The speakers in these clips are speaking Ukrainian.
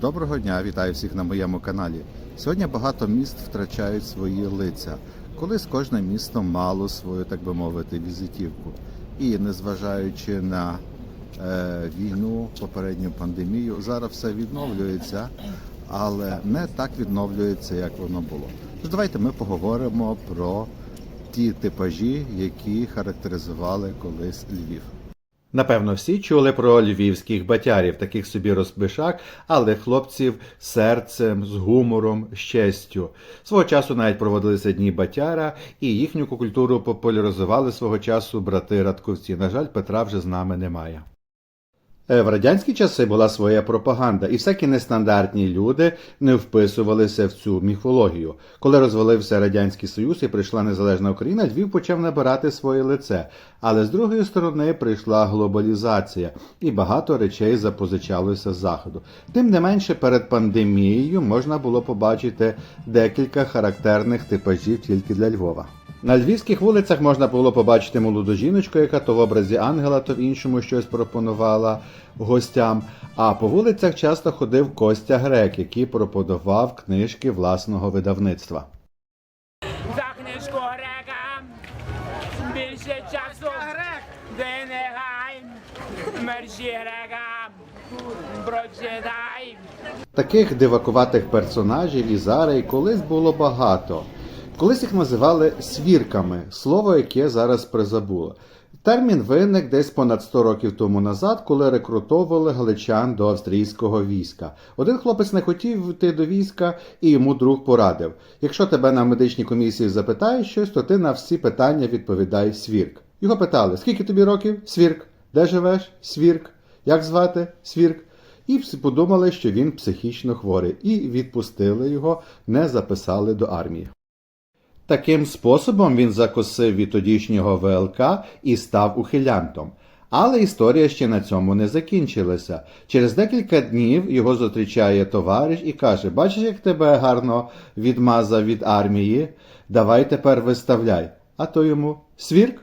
Доброго дня, вітаю всіх на моєму каналі. Сьогодні багато міст втрачають свої лиця. Колись кожне місто мало свою, так би мовити, візитівку. І незважаючи на е, війну, попередню пандемію, зараз все відновлюється, але не так відновлюється, як воно було. Тож давайте ми поговоримо про ті типажі, які характеризували колись Львів. Напевно, всі чули про львівських батярів, таких собі розбишак, але хлопців серцем, з гумором, з честю. Свого часу навіть проводилися дні батяра, і їхню культуру популяризували свого часу брати Радковці. На жаль, Петра вже з нами немає. Е, В радянські часи була своя пропаганда, і всякі нестандартні люди не вписувалися в цю міфологію. Коли розвалився Радянський Союз і прийшла незалежна Україна, Львів почав набирати своє лице. Але з другої сторони прийшла глобалізація, і багато речей запозичалося з заходу. Тим не менше, перед пандемією можна було побачити декілька характерних типажів тільки для Львова. На львівських вулицях можна було побачити молоду жіночку, яка то в образі ангела, то в іншому щось пропонувала гостям. А по вулицях часто ходив Костя Грек, який пропонував книжки власного видавництва. За книжку грека більше часу де не гай мерші грека прочитай. Таких дивакуватих персонажів і зараз і колись було багато. Колись їх називали свірками, слово, яке зараз призабуло. Термін виник десь понад 100 років тому назад, коли рекрутовували галичан до австрійського війська. Один хлопець не хотів йти до війська, і йому друг порадив: якщо тебе на медичній комісії запитають щось, то ти на всі питання відповідай свірк. Його питали: скільки тобі років? Свірк. Де живеш? Свірк. Як звати? Свірк. І всі подумали, що він психічно хворий, і відпустили його, не записали до армії. Таким способом він закосив від тодішнього ВЛК і став ухилянтом. Але історія ще на цьому не закінчилася. Через декілька днів його зустрічає товариш і каже: Бачиш, як тебе гарно відмазав від армії? Давай тепер виставляй. А то йому свірк?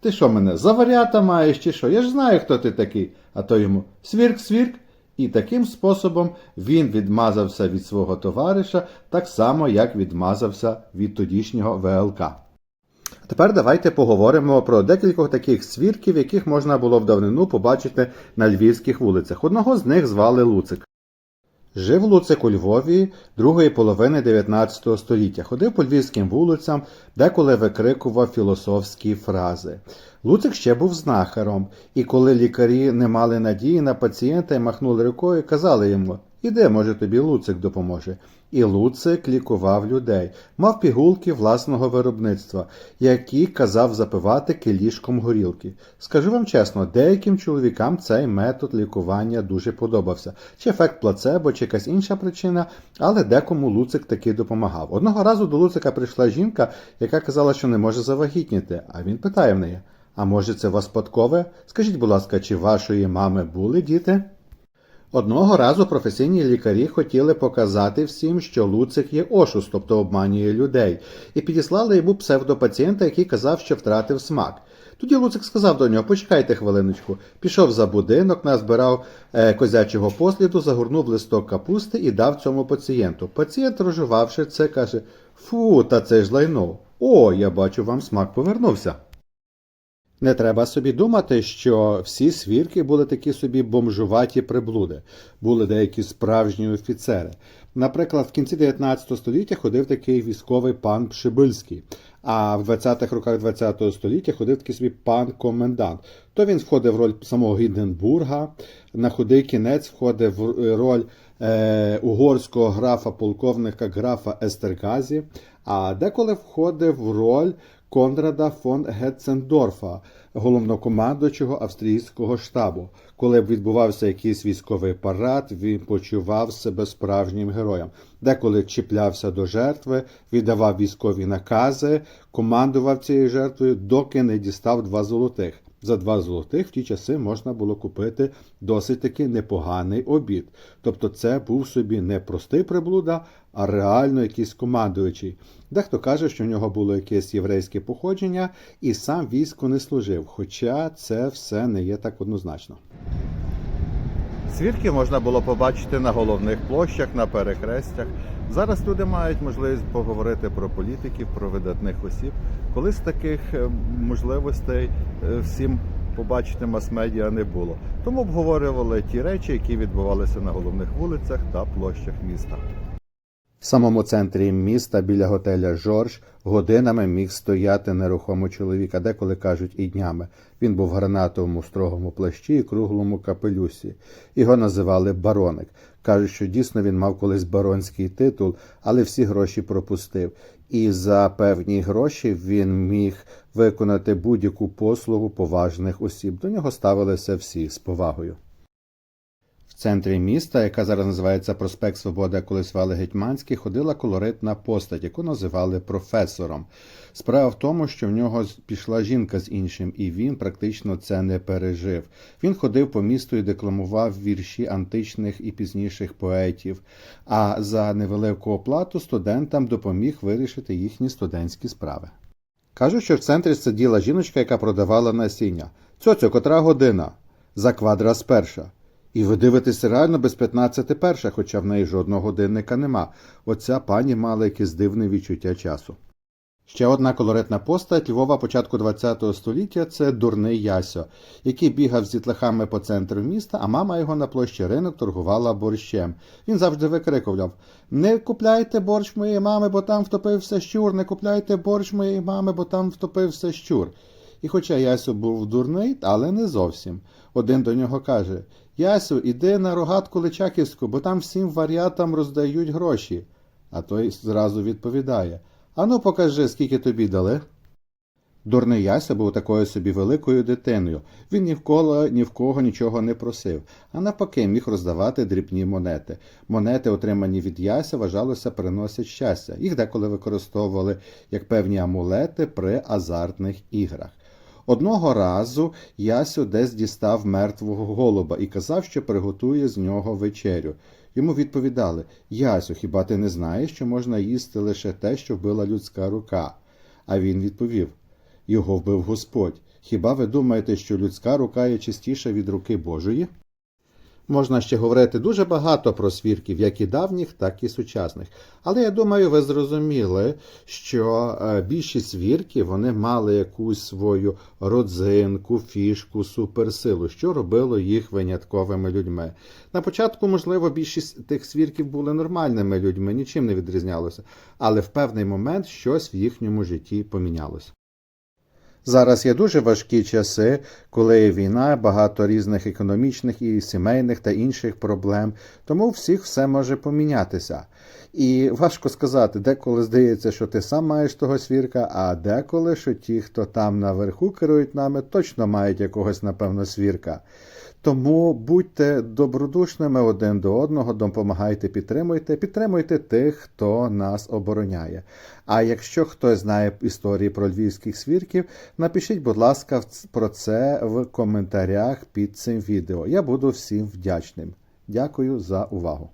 Ти що мене за варіата маєш чи що? Я ж знаю, хто ти такий. А то йому свірк, свірк. І таким способом він відмазався від свого товариша, так само, як відмазався від тодішнього ВЛК. Тепер давайте поговоримо про декількох таких свідків, яких можна було в давнину побачити на львівських вулицях. Одного з них звали Луцик. Жив Луцик у Львові другої половини 19 століття, ходив по львівським вулицям, деколи викрикував філософські фрази. Луцик ще був знахаром, і коли лікарі не мали надії на пацієнта і махнули рукою, казали йому Іди, може, тобі Луцик допоможе. І Луцик лікував людей, мав пігулки власного виробництва, які казав запивати килішком горілки. Скажу вам чесно, деяким чоловікам цей метод лікування дуже подобався. Чи ефект плацебо, чи якась інша причина, але декому Луцик таки допомагав. Одного разу до Луцика прийшла жінка, яка казала, що не може завагітніти, а він питає в неї: А може це вас спадкове? Скажіть, будь ласка, чи вашої мами були діти? Одного разу професійні лікарі хотіли показати всім, що Луцик є ошус, тобто обманює людей, і підіслали йому псевдопацієнта, який казав, що втратив смак. Тоді Луцик сказав до нього: почекайте хвилиночку. Пішов за будинок, назбирав е, козячого посліду, загорнув листок капусти і дав цьому пацієнту. Пацієнт, розжувавши це, каже: Фу, та це ж лайно. О, я бачу, вам смак повернувся. Не треба собі думати, що всі свірки були такі собі бомжуваті приблуди, були деякі справжні офіцери. Наприклад, в кінці 19 століття ходив такий військовий пан Пшибильський, а в 20-х роках 20 століття ходив такий собі пан комендант. То він входив в роль самого Гінденбурга, на худий кінець входив в роль е, угорського графа полковника графа Естергазі, а деколи входив в роль Конрада фон Гетцендорфа, головнокомандуючого австрійського штабу. Коли б відбувався якийсь військовий парад, він почував себе справжнім героєм. Деколи чіплявся до жертви, віддавав військові накази, командував цією жертвою, доки не дістав два золотих. За два золотих в ті часи можна було купити досить таки непоганий обід. Тобто це був собі не простий приблуда, а реально якийсь командуючий. Дехто каже, що в нього було якесь єврейське походження, і сам війську не служив, хоча це все не є так однозначно. Свірки можна було побачити на головних площах, на перехрестях. Зараз люди мають можливість поговорити про політиків, про видатних осіб. Колись таких е, можливостей е, всім побачити мас-медіа не було. Тому обговорювали ті речі, які відбувалися на головних вулицях та площах міста. В самому центрі міста біля готеля Жорж годинами міг стояти нерухомо чоловік, а деколи кажуть і днями. Він був в гранатовому строгому плащі і круглому капелюсі. Його називали бароник. Кажуть, що дійсно він мав колись баронський титул, але всі гроші пропустив. І за певні гроші він міг виконати будь-яку послугу поважних осіб. До нього ставилися всі з повагою. Центрі міста, яка зараз називається Проспект Свободи, а колись звали Гетьманський, ходила колоритна постать, яку називали професором. Справа в тому, що в нього пішла жінка з іншим, і він практично це не пережив. Він ходив по місту і декламував вірші античних і пізніших поетів, а за невелику оплату студентам допоміг вирішити їхні студентські справи. Кажуть, що в центрі сиділа жіночка, яка продавала насіння. Цьоцю, котра година? За квадрас перша. І ви дивитесь реально без 15 перша, хоча в неї жодного годинника нема. Оця пані мала якесь дивне відчуття часу. Ще одна колоритна постать Львова початку ХХ століття це дурний Ясьо, який бігав з дітлахами по центру міста, а мама його на площі ринок торгувала борщем. Він завжди викрикував: Не купляйте борщ моєї мами, бо там втопився щур, не купляйте борщ моєї мами, бо там втопився щур. І хоча Ясю був дурний, але не зовсім. Один до нього каже: Ясю, іди на рогатку Личаківську, бо там всім варіатам роздають гроші. А той зразу відповідає: Ану, покажи, скільки тобі дали. Дурний Яся був такою собі великою дитиною. Він ні в коло, ні в кого нічого не просив, а навпаки міг роздавати дрібні монети. Монети, отримані від Яся, вважалося, приносять щастя. Їх деколи використовували як певні амулети при азартних іграх. Одного разу Ясю десь дістав мертвого голуба і казав, що приготує з нього вечерю. Йому відповідали: Ясю, хіба ти не знаєш, що можна їсти лише те, що вбила людська рука? А він відповів: Його вбив Господь. Хіба ви думаєте, що людська рука є чистіша від руки Божої? Можна ще говорити дуже багато про свірків, як і давніх, так і сучасних. Але я думаю, ви зрозуміли, що е, більшість свірків вони мали якусь свою родзинку, фішку, суперсилу, що робило їх винятковими людьми. На початку, можливо, більшість тих свірків були нормальними людьми, нічим не відрізнялося, але в певний момент щось в їхньому житті помінялося. Зараз є дуже важкі часи, коли є війна, багато різних економічних і сімейних та інших проблем, тому у всіх все може помінятися. І важко сказати, деколи здається, що ти сам маєш того свірка, а деколи, що ті, хто там наверху керують нами, точно мають якогось, напевно, свірка. Тому будьте добродушними один до одного, допомагайте, підтримуйте, підтримуйте тих, хто нас обороняє. А якщо хтось знає історії про львівських свірків, напишіть, будь ласка, про це в коментарях під цим відео. Я буду всім вдячним. Дякую за увагу.